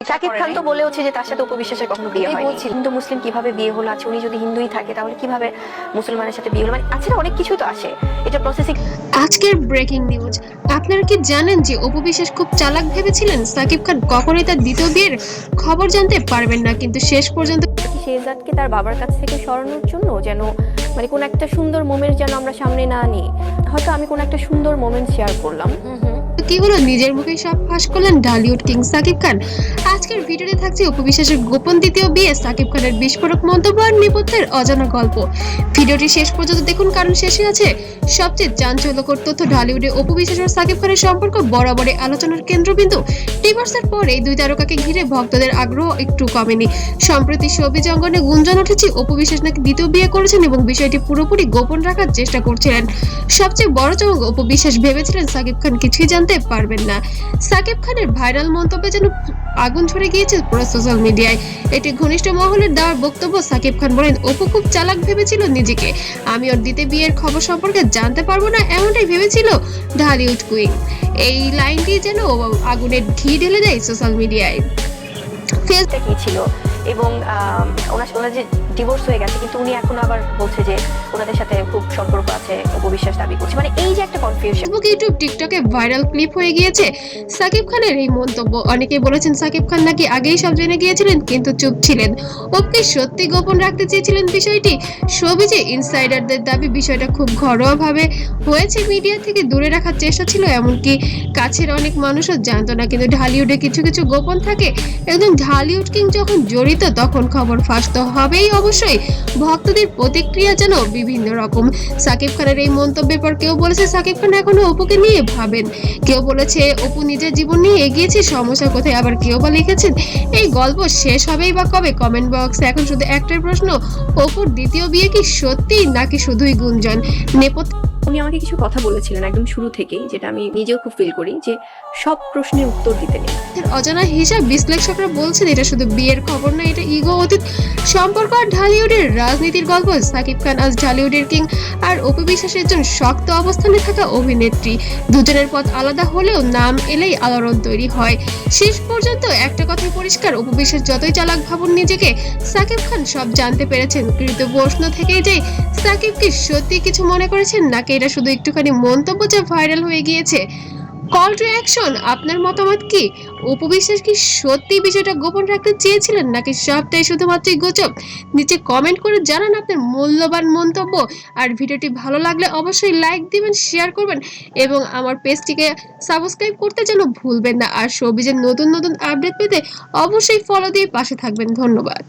শাকিব খান তো বলে হচ্ছে যে তার সাথে উপবিশ্বাসের কখনো বিয়ে বলছি। হিন্দু মুসলিম কীভাবে বিয়ে হলো? আছে উনি যদি হিন্দুই থাকে তাহলে কীভাবে মুসলমানের সাথে বিয়ে হলো? মানে আছে না অনেক কিছু তো আসে। এটা প্রসেসিং আজকের ব্রেকিং নিউজ আপনারা কি জানেন যে উপবিশ্বাস খুব চালাক ভেবেছিলেন? সাকিব খান কখনোই তার দ্বিতীয় বিয়ের খবর জানতে পারবেন না কিন্তু শেষ পর্যন্ত শেহজাদকে তার বাবার কাছ থেকে সরানোর জন্য যেন মানে কোন একটা সুন্দর মোমেন্ট যেন আমরা সামনে না আনি হয়তো আমি কোন একটা সুন্দর মোমেন্ট শেয়ার করলাম। কি হলো নিজের মুখে সব ফাঁস করলেন ঢালিউড কিং সাকিব খান। আজকের ভিডিওতে থাকছে অপু বিশ্বাসের গোপন দ্বিতীয় বিয়ে, সাকিব খানের বিস্ফোরক মন্তব্য আর নেপথ্যের অজানা গল্প। ভিডিওটি শেষ পর্যন্ত দেখুন, কারণ শেষে আছে সবচেয়ে চাঞ্চল্যকর তথ্য ঢালিউডে অপু বিশ্বাস ও সাকিব খানের সম্পর্ক বরাবরই আলোচনার কেন্দ্রবিন্দু। ডিভোর্সের পর এই দুই তারকাকে ঘিরে ভক্তদের আগ্রহ একটু কমেনি। সম্প্রতি ছবি জঙ্গনে গুঞ্জন উঠেছে, অপু বিশ্বাস নাকি দ্বিতীয় বিয়ে করেছেন এবং বিষয়টি পুরোপুরি গোপন রাখার চেষ্টা করছিলেন সবচেয়ে বড় চমক উপবিশ্বাস ভেবেছিলেন সাকিব খান কিছুই জানতে পারবেন না। সাকিব খানের ভাইরাল মন্তব্যে যেন আগুন ছড়ে গিয়েছে পুরো সোশ্যাল মিডিয়ায় এটি ঘনিষ্ঠ মহলের দেওয়ার বক্তব্য সাকিব খান বলেন অপু খুব চালাক ভেবেছিল নিজেকে। আমি ওর দিতে বিয়ের খবর সম্পর্কে জানতে পারব না, এমনটাই ভেবেছিল ঢালিউড কুইন। এই লাইনটি যেন আগুনের ঘি ঢেলে দেয় সোশ্যাল মিডিয়ায় ফেসবুকে কি ছিল। এবং ওনার ওনার যে ডিভোর্স হয়ে গেছে, কিন্তু উনি এখন আবার বলছে যে ওনাদের সাথে খুব সম্পর্ক আছে উপবিশ্বাস দাবি করছে। মানে এই যে একটা কনফিউশন ফেসবুক ইউটিউব টিকটকে ভাইরাল ক্লিপ হয়ে গিয়েছে। সাকিব খানের এই মন্তব্য। অনেকেই বলেছেন সাকিব খান নাকি আগেই সব জেনে গিয়েছিলেন, কিন্তু চুপ ছিলেন। ওকে সত্যি গোপন রাখতে চেয়েছিলেন বিষয়টি। সবিজে ইনসাইডারদের দাবি, বিষয়টা খুব ঘরোয়াভাবে হয়েছে মিডিয়া থেকে দূরে রাখার চেষ্টা ছিল এমনকি কাছের অনেক মানুষও জানতো না। কিন্তু ঢালিউডে কিছু কিছু গোপন থাকে। একজন ঢালিউড কিং যখন জড়িত তখন খবর ফাঁস তো হবেই অবশ্যই। ভক্তদের প্রতিক্রিয়া যেন বিভিন্ন রকম। সাকিব খানের এই মন্তব্যের পর কেউ বলেছে, সাকিব খান এখনও অপুকে নিয়ে ভাবেন। কেউ বলেছে, অপু নিজের জীবন নিয়ে এগিয়েছে, সমস্যা কোথায়? আবার কেউ বা লিখেছেন, এই গল্প শেষ হবেই বা কবে? কমেন্ট বক্সে এখন শুধু একটাই প্রশ্ন, অপুর দ্বিতীয় বিয়ে কি সত্যি নাকি শুধুই গুঞ্জন? নেপথ্য উনি আমাকে কিছু কথা বলেছিলেন একদম শুরু থেকেই, যেটা আমি নিজেও খুব ফিল করি, যে সব প্রশ্নের উত্তর দিতে নেই। অজানা হিসাব বিশ্লেষকরা বলছেন, এটা শুধু বিয়ের খবর না এটা ইগো অতীত সম্পর্ক আর ঢালিউডের রাজনীতির গল্প, সাকিব খান আজ ঢালিউডের কিং, আর অপু বিশ্বাসের একজন শক্ত অবস্থানে থাকা অভিনেত্রী। দুজনের পথ আলাদা হলেও নাম এলেই আলোড়ন তৈরি হয়। শেষ পর্যন্ত একটা কথাই পরিষ্কার, অপু বিশ্বাস যতই চালাক ভাবুন নিজেকে, সাকিব খান সব জানতে পেরেছেন। কৃত প্রশ্ন থেকেই যে সাকিব কি সত্যি কিছু মনে করেছেন, নাকি এটা শুধু একটুখানি মন্তব্য যা ভাইরাল হয়ে গিয়েছে। কল টু অ্যাকশন আপনার মতামত কি? উপবিশ্বাস কি সত্যি বিষয়টা গোপন রাখতে চেয়েছিলেন নাকি সবটাই শুধুমাত্রই গোচব নিচে কমেন্ট করে জানান আপনার মূল্যবান মন্তব্য। আর ভিডিওটি ভালো লাগলে অবশ্যই লাইক দিবেন শেয়ার করবেন এবং আমার পেজটিকে সাবস্ক্রাইব করতে যেন ভুলবেন না। আর সবিজের নতুন নতুন আপডেট পেতে অবশ্যই ফলো দিয়ে পাশে থাকবেন। ধন্যবাদ।